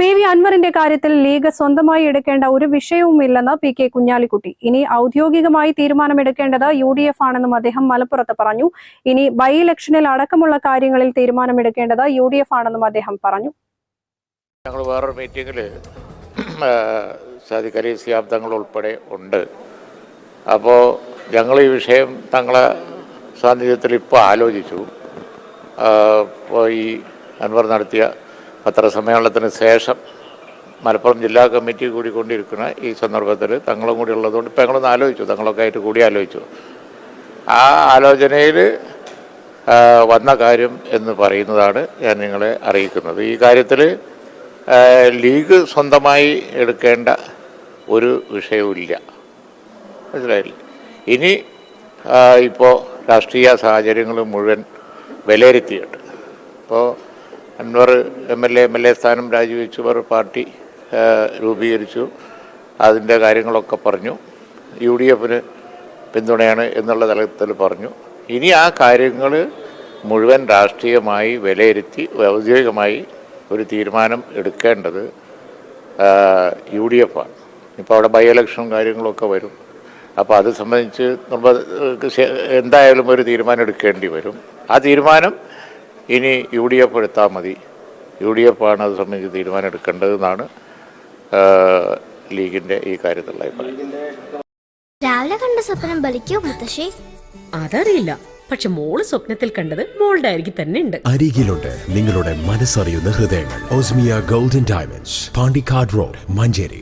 P V അൻവറിന്റെ കാര്യത്തിൽ league സ്വന്തമായി എടുക്കേണ്ട ഒരു വിഷയവുമില്ലെന്ന് പി കെ കുഞ്ഞാലിക്കുട്ടി. ഇനി ഔദ്യോഗികമായി തീരുമാനമെടുക്കേണ്ടത് യു ഡി എഫ് ആണെന്നും അദ്ദേഹം മലപ്പുറത്ത് പറഞ്ഞു. ഇനി ബൈ ഇലക്ഷനിൽ അടക്കമുള്ള കാര്യങ്ങളിൽ തീരുമാനമെടുക്കേണ്ടത് യു ഡി എഫ് ആണെന്നും അദ്ദേഹം പറഞ്ഞു. ഞങ്ങൾ വേറൊരു മീറ്റിംഗിൽ സാദിഖ് തങ്ങൾ ഉൾപ്പെടെ ഉണ്ട്. അപ്പോൾ ഞങ്ങൾ ഈ വിഷയം തങ്ങളെ സാന്നിധ്യത്തിൽ ഇപ്പോൾ ആലോചിച്ചു. ഇപ്പോൾ ഈ അൻവർ നടത്തിയ പത്രസമ്മേളനത്തിന് ശേഷം മലപ്പുറം ജില്ലാ കമ്മിറ്റി കൂടി കൂടിക്കൊണ്ടിരിക്കുന്ന ഈ സന്ദർഭത്തിൽ തങ്ങളും കൂടി ഉള്ളതുകൊണ്ട് ഇപ്പം ഞങ്ങളൊന്ന് ആലോചിച്ചു തങ്ങളൊക്കെ ആയിട്ട് കൂടി ആലോചിച്ചു. ആ ആലോചനയിൽ വന്ന കാര്യം എന്ന് പറയുന്നതാണ് ഞാൻ നിങ്ങളെ അറിയിക്കുന്നത്. ഈ കാര്യത്തിൽ ലീഗ് സ്വന്തമായി എടുക്കേണ്ട ഒരു വിഷയവുമില്ല. മനസ്സിലായില്ല? ഇനി ഇപ്പോൾ രാഷ്ട്രീയ സാഹചര്യങ്ങൾ മുഴുവൻ വിലയിരുത്തിയിട്ട് ഇപ്പോൾ Anvar M L A M L A സ്ഥാനം രാജിവെച്ചവർ പാർട്ടി രൂപീകരിച്ചു. അതിന്റെ കാര്യങ്ങളൊക്കെ പറഞ്ഞു. യു ഡി എഫിന് പിന്തുണയാണ് എന്നുള്ള തലത്തിൽ പറഞ്ഞു. ഇനി ആ കാര്യങ്ങൾ മുഴുവൻ രാഷ്ട്രീയമായി വിലയിരുത്തി ഔദ്യോഗികമായി ഒരു തീരുമാനം എടുക്കേണ്ടത് യു ഡി എഫ് ആണ് ഇപ്പോൾ അവിടെ ബൈ ഇലക്ഷൻ കാര്യങ്ങളൊക്കെ വരും. അപ്പോൾ അത് സംബന്ധിച്ച് നമ്മൾ എന്തായാലും ഒരു തീരുമാനം എടുക്കേണ്ടി വരും. ആ തീരുമാനം ഇനി യു ഡി എഫ് എടുത്താൽ മതി. യു ഡി എഫ് ആണ് അത് സംബന്ധിച്ച് തീരുമാനം എടുക്കേണ്ടതെന്നാണ് ലീഗിന്റെ ഈ കാര്യത്തിലുള്ള അഭിപ്രായം. രാവിലെ കണ്ട സ്വപ്നം ബലിക്കോ മുത്തശ്ശി? അതറിയില്ല. പക്ഷെ മോൾ സ്വപ്നത്തിൽ കണ്ടത് മോളുടെ അരികിൽ തന്നെ ഉണ്ട്. അരികിലുണ്ട് നിങ്ങളുടെ മനസ്സറിയുന്ന ഹൃദയങ്ങൾ. Osmia golden diamonds Pandikkad road Manjeri.